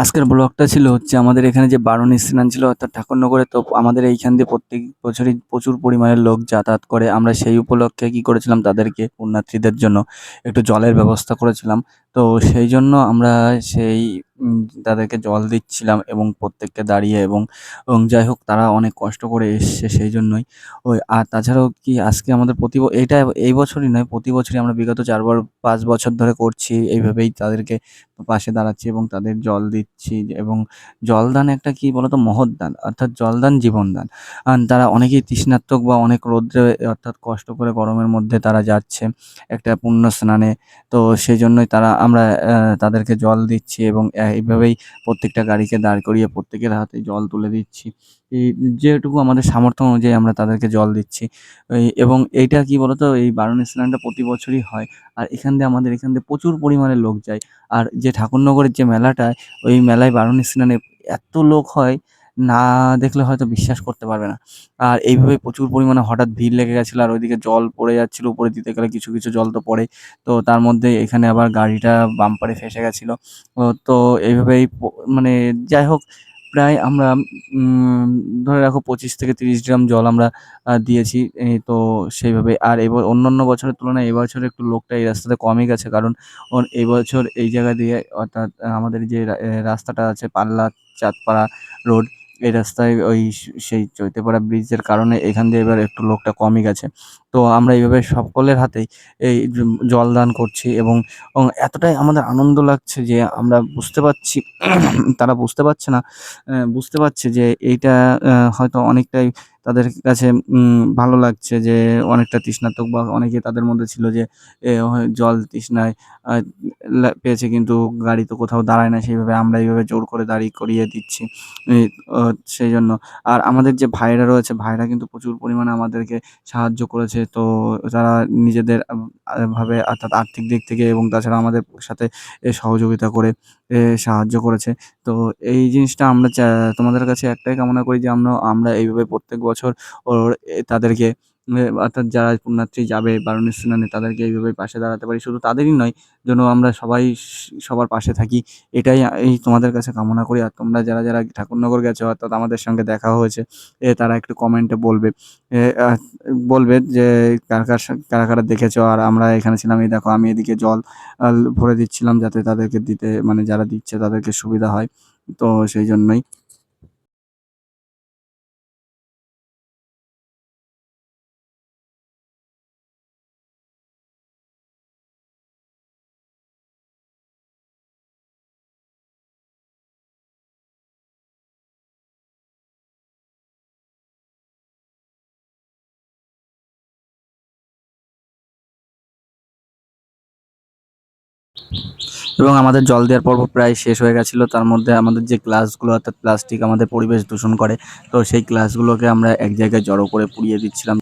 আজকের ব্লগটা ছিল হচ্ছে আমাদের এখানে যে বারণ স্নান ছিল অর্থাৎ ঠাকুরনগরে, তো আমাদের এইখান দিয়ে প্রত্যেক বছরই প্রচুর পরিমাণে লোক যাতায়াত করে। আমরা সেই উপলক্ষে কি করেছিলাম, তাদেরকে পুণ্যার্থীদের জন্য একটু জলের ব্যবস্থা করেছিলাম। তো সেই জন্য আমরা সেই তাদেরকে জল দিচ্ছিলাম এবং প্রত্যেককে দাঁড়িয়ে এবং এবং যাই হোক তারা অনেক কষ্ট করে এসছে সেই জন্যই ওই, আর তাছাড়াও কি আজকে আমাদের প্রতি এইটা এই বছরই নয়, প্রতি বছরই আমরা বিগত চার বার, পাঁচ বছর ধরে করছি, এইভাবেই তাদেরকে পাশে দাঁড়াচ্ছি এবং তাদের জল দিচ্ছি এবং জলদান একটা কি বলতো মহৎ দান অর্থাৎ জলদান জীবনদান। তারা অনেকেই তৃষ্ণাত্মক বা অনেক রৌদ্রে, অর্থাৎ কষ্ট করে গরমের মধ্যে তারা যাচ্ছে একটা পুণ্য স্নানে তো সেই জন্যই তারা আমরা তাদেরকে জল দিচ্ছি এবং এইভাবেই প্রত্যেকটা গাড়িকে দাঁড় করিয়ে প্রত্যেকের হাতে জল তুলে দিচ্ছি। যেটুকু আমাদের সামর্থ্য অনুযায়ী আমরা তাদেরকে জল দিচ্ছি। এবং এইটা কি বলতো? এই বারণী স্নানটা প্রতি বছরই হয়। আর এখান দিয়ে আমাদের, এখান দিয়ে প্রচুর পরিমাণে লোক যায়। আর যে ঠাকুরনগরের যে মেলাটায় ওই মেলায় বারণী স্নানে এত লোক হয় না দেখলে হয়তো বিশ্বাস করতে পারবে না। আর এইভাবে প্রচুর পরিমাণে হঠাৎ ভিড় লেগে গেছিল, আর ওইদিকে জল পড়ে যাচ্ছিল উপরে দিতে গেলে কিছু কিছু জল তো পড়ে তো তার মধ্যে এখানে আবার গাড়িটা বাম্পারে ফেসে গেছিল। তো এইভাবেই মানে যাই হোক, প্রায় আমরা ধরে রাখো পঁচিশ থেকে তিরিশ গ্রাম জল আমরা দিয়েছি। তো সেইভাবে, আর এবার অন্যান্য বছরের তুলনায় এবছর একটু লোকটা এই রাস্তাতে কমই গেছে। কারণ এবছর এই জায়গা দিয়ে, অর্থাৎ আমাদের যে রাস্তাটা আছে, পাল্লা চাঁদপাড়া রোড এই রাস্তায় ওই সেই চৈতেপাড়া ব্রিজের কারণে এখান দিয়ে এবার একটু লোকটা কমই গেছে। তো আমরা এইভাবে সকলের হাতেই এই জল দান করছি এবং এতটাই আমাদের আনন্দ লাগছে যে আমরা বুঝতে পারছি, তারা বুঝতে পারছে না বুঝতে পারছে যে এইটা হয়তো অনেকটাই তাদের কাছে ভালো লাগছে যে অনেকটা তৃষ্ণার্তক বা অনেকে তাদের মধ্যে ছিল যে জল তৃষ্ণায় পেয়েছে কিন্তু গাড়ি তো কোথাও দাঁড়ায় না, সেইভাবে আমরা এইভাবে জোর করে দাঁড়িয়ে করিয়ে দিচ্ছি সেই জন্য। আর আমাদের যে ভাইরা রয়েছে ভাইরা কিন্তু প্রচুর পরিমাণে আমাদেরকে সাহায্য করেছে তো তারা নিজেদের ভাবে অর্থাৎ আর্থিক দিক থেকে এবং তাছাড়া আমাদের সাথে সহযোগিতা করে সাহায্য করেছে। তো এই জিনিসটা আমরা তোমাদের কাছে একটাই কামনা করি যে আমরা আমরা এইভাবে প্রত্যেক বছর ওর তাদেরকে অর্থাৎ যারা পুণ্যার্থী যাবে বারণী স্নানে তাদেরকে এইভাবে পাশে দাঁড়াতে পারি। শুধু তাদেরই নয় যেন আমরা সবাই সবার পাশে থাকি। এটাই এই তোমাদের কাছে কামনা করি। আর তোমরা যারা যারা ঠাকুরনগর গেছো অর্থাৎ আমাদের সঙ্গে দেখা হয়েছে এ তারা একটু কমেন্টে বলবে। বলবে যে কার কার কারা কারা দেখেছ? আর আমরা এখানে ছিলাম এই দেখো আমি এদিকে জল ভরে দিচ্ছিলাম যাতে তাদেরকে দিতে মানে যারা দিচ্ছে তাদেরকে সুবিধা হয়। তো সেই জন্যই এবং আমাদের জল দেওয়ার পর্ব প্রায় শেষ হয়ে গেছিল। তার মধ্যে আমাদের যে গ্লাসগুলো অর্থাৎ প্লাস্টিক আমাদের পরিবেশ দূষণ করে, তো সেই গ্লাসগুলোকে আমরা এক জায়গায় জড়ো করে পুড়িয়ে দিচ্ছিলাম।